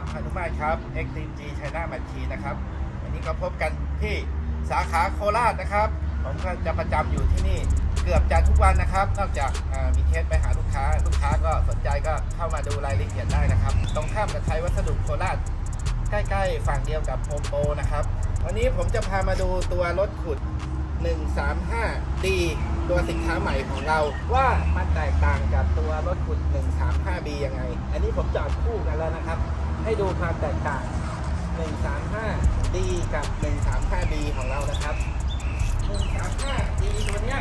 ครับอนุมาตครับ XTG China m a c h i นะครับ วันนี้ก็พบกันที่สาขาโคราชนะครับ ผมก็จะประจำอยู่ที่นี่เกือบจะทุกวันนะครับ นอกจากมีเคสไปหาลูกค้า ลูกค้าก็สนใจก็เข้ามาดูรายละเอียดได้นะครับ ตรงข้ามกับไทยวัสดุโคราช ใกล้ๆ ฝั่งเดียวกับโฮมโปรนะครับ วันนี้ผมจะพามาดูตัวรถขุด 135D ตัวสินค้าใหม่ของเราว่ามันแตกต่างกับตัวรถขุด 135B ยังไง อันนี้ผมจอดคู่กันแล้วนะครับ ให้ดูความแตกต่าง 135D กับ 135B ของเรานะครับ 135D ตัวเนี้ย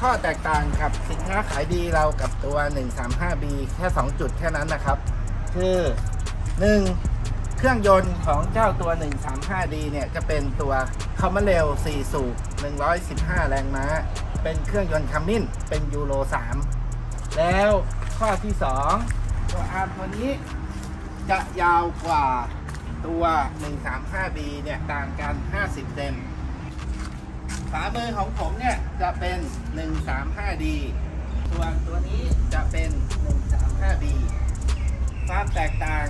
ข้อแตกต่างกับสินค้าขายดีเรากับตัว 135B แค่ 2 จุดแค่นั้นนะครับ คือ 1. เครื่องยนต์ของเจ้าตัว 135D เนี่ย จะเป็นตัวคอมมอนเรล4 สูบ 115 แรงม้า เป็นเครื่องยนต์คัมมินเป็นยูโร 3 แล้วข้อที่ 2 ตัวอาร์มตัวนี้ จะยาวกว่าตัว 135B เนี่ยต่างกัน 50 เซนฝามือของผมเนี่ยจะเป็น 135D ส่วนตัวนี้จะเป็น 135B ความแตกต่าง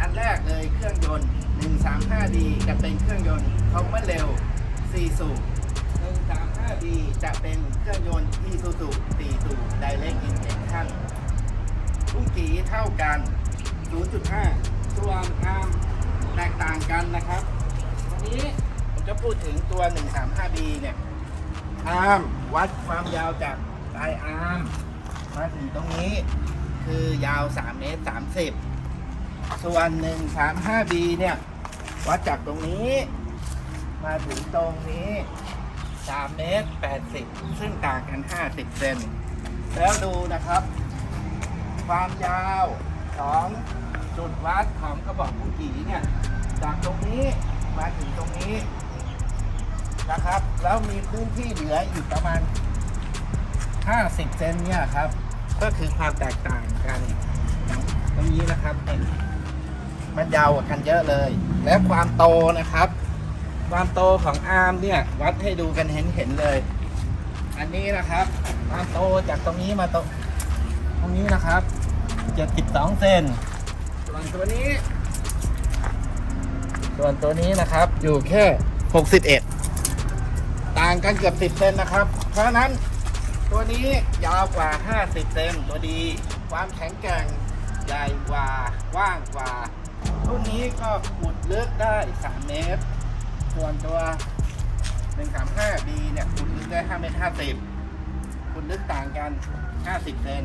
อันแรกเลยเครื่องยนต์ 135D จะเป็นเครื่องยนต์คอมมอนเร็ว 4 สูบ 135D จะเป็นเครื่องยนต์ Isuzu 4 สูบ Direct Injection ทุกขีเท่ากัน 0.5ส่วนอาร์มแตกต่างกันนะครับ วันนี้ผมจะพูดถึงตัว 135B เนี่ยอาร์มวัดความยาวจากปลายอาร์มมาถึงตรงนี้คือยาว 3 เมตร 30 ส่วน 135B เนี่ย วัดจากตรงนี้ มาถึงตรงนี้3เมตร 80 ซึ่งต่างกัน 50 เซน แล้วดูนะครับ ความยาว ของจุดวัดของกระบอกบุกีเนี่ยจากตรงนี้มาถึงตรงนี้นะครับ แล้วมีพื้นที่เหลืออีกประมาณ 50 เซนเนี่ยครับ ก็คือความแตกต่างกัน ตรงนี้นะครับเนี่ยมันยาวกว่ากันเยอะเลย และความโตนะครับ ความโตของอาร์มเนี่ยวัดให้ดูกันเห็นเห็นๆเลย อันนี้นะครับ ความโตจากตรงนี้มาตรงตรงนี้นะครับ 72 เซน ส่วนตัวนี้ ส่วนตัวนี้นะครับอยู่แค่ 61 ต่างกันเกือบ 10 เซนนะครับ เพราะฉะนั้นตัวนี้ยาวกว่า 50 เซนตัวดี ความแข็งแกร่งใหญ่กว่ากว้างกว่า รุ่นนี้ก็ขุดลึกได้ 3 เมตร ส่วนตัว 135B เนี่ยขุดลึกได้5เมตร50 ขุดลึกต่างกัน 50 เซน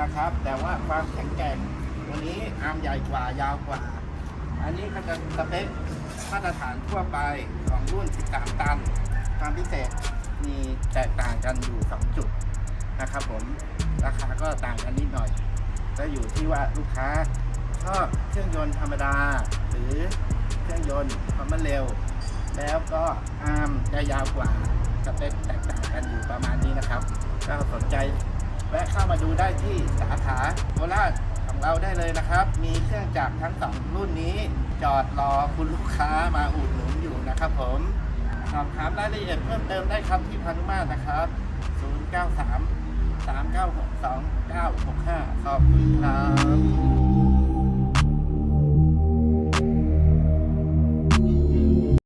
นะครับ แต่ว่าความแข็งแกร่งตัวนี้อาร์มใหญ่กว่ายาวกว่า อันนี้ก็จะสเปคมาตรฐานทั่วไปของรุ่น 13 ตัน ความพิเศษมีแตกต่างกันอยู่ 2 จุดนะครับผมราคาก็ต่างกันนิดหน่อยก็อยู่ที่ว่าลูกค้าชอบเครื่องยนต์ธรรมดา หรือเครื่องยนต์ความมันเร็ว แล้วก็อาร์มจะยาวกว่าสเปคแตกต่างกันอยู่ประมาณนี้นะครับ ก็สนใจ แวะเข้ามาดูได้ที่สาขาโคราชของเราได้เลยนะครับ มีเครื่องจักรทั้งสองรุ่นนี้ จอดรอคุณลูกค้ามาอุดหนุนอยู่นะครับผมสอบถามรายละเอียดเพิ่มเติมได้ครับที่พานุมาตรนะครับ 093 396 2965 ขอบคุณครับ